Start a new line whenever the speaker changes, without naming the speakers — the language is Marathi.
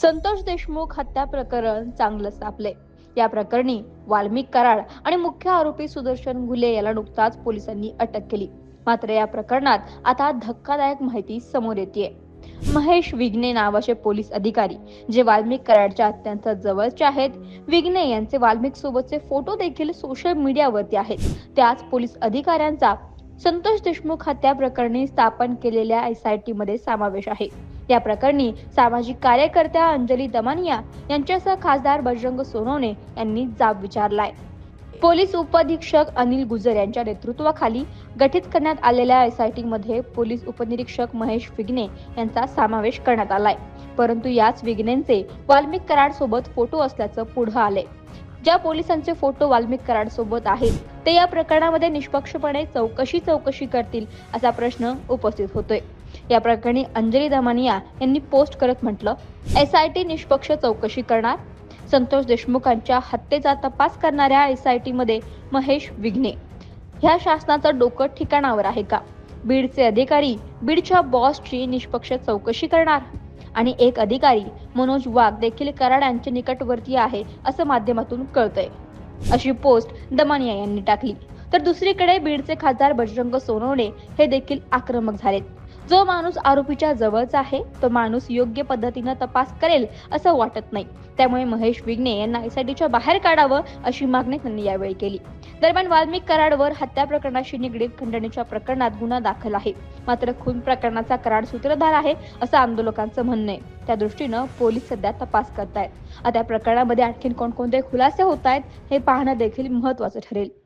संतोष देशमुख हत्या प्रकरण चांगलंच तापले या प्रकरणी वाल्मिक कराड आणि मुख्य आरोपी सुदर्शन घुले याला नुकताच पोलिसांनी अटक केली. मात्र या प्रकरणात आता धक्कादायक माहिती समोर येते महेश विघ्ने नावाचे पोलीस अधिकारी जे वाल्मिक कराडच्या अत्यंत जवळचे आहेत विघ्ने यांचे वाल्मिक सोबतचे फोटो देखील सोशल मीडियावरती आहेत. त्याच पोलीस अधिकाऱ्यांचा संतोष देशमुख हत्या प्रकरणी स्थापन केलेल्या एसआयटी मध्ये समावेश आहे. या प्रकरणी सामाजिक कार्यकर्त्या अंजली दमानिया यांच्यासह खासदार बजरंग सोनवणे यांनी जाब विचारलाय. पोलीस उपअधीक्षक अनिल गुजर यांच्या नेतृत्वाखाली गठीत करण्यात आलेल्या एसआयटी मध्ये पोलीस उपनिरीक्षक महेश विघ्ने यांचा समावेश करण्यात आलाय. परंतु याच विघ्नेंचे वाल्मिक कराड सोबत फोटो असल्याचं पुढे आले ज्या पोलिसांचे फोटो वाल्मिक कराड सोबत आहेत ते या प्रकरणामध्ये निष्पक्षपणे चौकशी चौकशी करतील असा प्रश्न उपस्थित होतोय. या प्रकरणी अंजली दमानिया यांनी पोस्ट करत म्हटलं एस आय टी निष्पक्ष चौकशी करणार. संतोष देशमुखांच्या हत्येचा तपास करणाऱ्या एस आय टी मध्ये महेश विघ्ने. ह्या शासनाचं डोकं ठिकाणावर आहे का? बीडचे अधिकारी बीडच्या बॉसची निष्पक्ष चौकशी करणार? आणि एक अधिकारी मनोज वाघ देखील कराड यांचे निकटवर्ती आहे असं माध्यमातून कळतंय. अशी पोस्ट दमानिया यांनी टाकली. तर दुसरीकडे बीडचे खासदार बजरंग सोनवणे हे देखील आक्रमक झालेत. जो माणूस आरोपीच्या जवळचा आहे तो माणूस योग्य पद्धतीनं तपास करेल असं वाटत नाही. त्यामुळे महेश विघ्ने यांना एसआयटीच्या बाहेर काढावं अशी मागणी त्यांनी यावेळी केली. दरम्यान वाल्मिक कराडवर हत्या प्रकरणाशी निगडीत खंडणीच्या प्रकरणात गुन्हा दाखल आहे. मात्र खून प्रकरणाचा कराड सूत्रधार आहे असं आंदोलकांचं म्हणणं आहे. त्या दृष्टीनं पोलीस सध्या तपास करतायत. आता या प्रकरणामध्ये आणखीन कोणकोणते खुलासे होत आहेत हे पाहणं देखील महत्वाचं ठरेल.